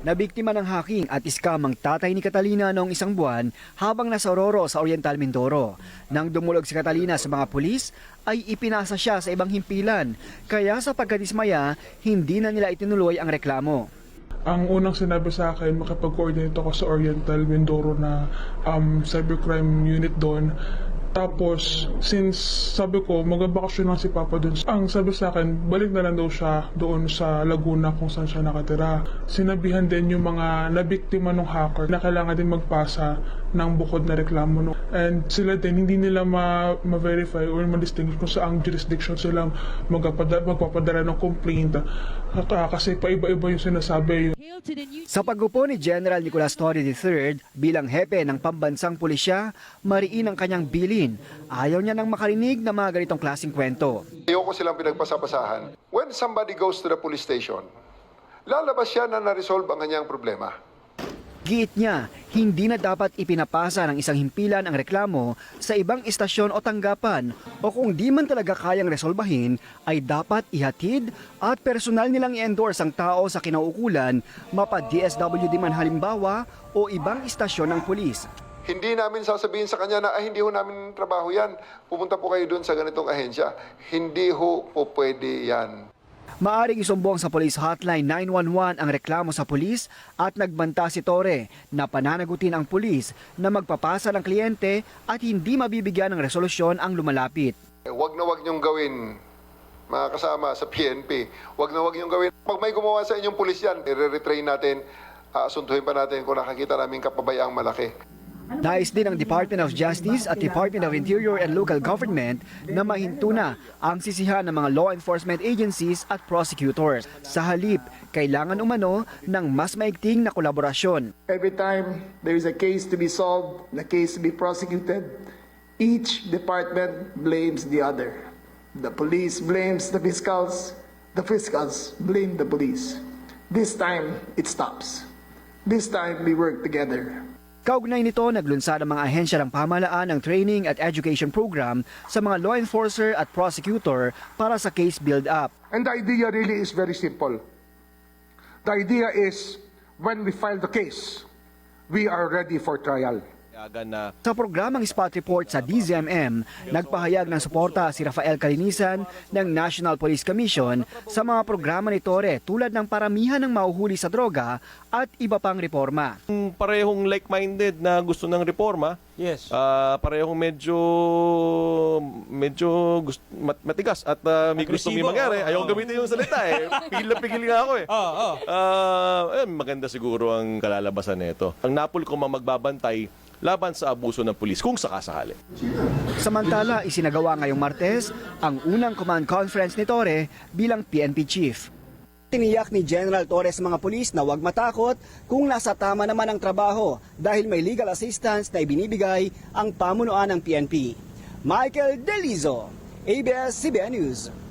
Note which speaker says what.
Speaker 1: Nabiktima ng hacking at scam ang tatay ni Catalina noong isang buwan habang nasa Roro sa Oriental Mindoro. Nang dumulog si Catalina sa mga pulis, ay ipinasa siya sa ibang himpilan. Kaya sa pagkadismaya, hindi na nila itinuloy ang reklamo.
Speaker 2: Ang unang sinabi sa akin, makipag-coordinate ako sa Oriental Mindoro na um, cybercrime unit doon. Tapos, since sabi ko, magbabakasyon lang si Papa doon. Ang sabi sa akin, balik na lang daw siya doon sa Laguna kung saan siya nakatira. Sinabihan din yung mga nabiktima ng hacker na kailangan din magpasa ng bukod na reklamo. No? And sila din, hindi nila ma- ma-verify or ma-distinguish kung saang jurisdiction sila magpapadala, magpapadala ng complaint. Ah, Kasi paiba-iba yung sinasabi.
Speaker 1: Sa paggupo ni General Nicolas Torre III bilang hepe ng pambansang pulisya, mariin ang kanyang bilin. Ayaw niya nang makarinig ng mga ganitong klaseng kwento.
Speaker 3: Ayoko silang pinagpasapasahan. When somebody goes to the police station, lalabas siya na na-resolve ang kanyang problema.
Speaker 1: Giit niya, hindi na dapat ipinapasa ng isang himpilan ang reklamo sa ibang istasyon o tanggapan o kung di man talaga kayang resolbahin ay dapat ihatid at personal nilang i-endorse ang tao sa kinaukulan mapa DSWD man halimbawa o ibang istasyon ng pulis.
Speaker 3: Hindi namin sasabihin sa kanya na, ay, hindi ho namin trabaho yan. Pupunta po kayo doon sa ganitong ahensya. Hindi ho po pwede yan.
Speaker 1: Maaring isumbong sa Police Hotline 911 ang reklamo sa pulis at nagbanta si Torre na pananagutin ang pulis na magpapasa ng kliyente at hindi mabibigyan ng resolusyon ang lumalapit.
Speaker 3: Eh, Huwag na huwag niyong gawin, mga kasama sa PNP. Huwag na huwag niyong gawin. Pag may gumawa sa inyong pulis yan, i-retrain natin, aasuntuhin pa natin kung nakakita namin kapabayaang malaki.
Speaker 1: Nais din ng Department of Justice at Department of Interior and Local Government na mahinto na ang sisihan ng mga law enforcement agencies at prosecutors. Sa halip, kailangan umano ng mas maigting na kolaborasyon.
Speaker 4: Every time there is a case to be solved, a case to be prosecuted, each department blames the other. The police blames the fiscals, the fiscals blame the police. This time, it stops. This time, we work together.
Speaker 1: Kaugnay nito, naglunsad ang mga ahensya ng pamahalaan ng training at education program sa mga law enforcer at prosecutor para sa case build-up.
Speaker 5: And the idea really is very simple. The idea is when we file the case, we are ready for trial.
Speaker 1: Sa programang Spot Report sa DZMM, nagpahayag ng suporta si Rafael Kalinisan ng National Police Commission sa mga programa ni Torre tulad ng paramihan ng mauhuli sa droga at iba pang reforma.
Speaker 6: Parehong like-minded na gusto ng reforma,
Speaker 7: Yes.
Speaker 6: ah, parehong medyo medyo gust- mat- matigas at ah, may gusto may
Speaker 7: Agresibo,
Speaker 6: mangyari.
Speaker 7: oo,
Speaker 6: Ayaw
Speaker 7: oo.
Speaker 6: gamitin yung salita eh. Pigil na pigil nga ako eh.
Speaker 7: Oo, oo.
Speaker 6: Ah, eh, maganda siguro ang kalalabasan nito. Ang napol ko magbabantay laban sa abuso ng pulis kung sakasakali.
Speaker 1: Samantala, isinagawa ngayong Martes ang unang command conference ni Torre bilang PNP chief. Tiniyak ni General Torres mga pulis na huwag matakot kung nasa tama naman ang trabaho dahil may legal assistance na ibinibigay ang pamunuan ng PNP. Michael Delizo, ABS-CBN News.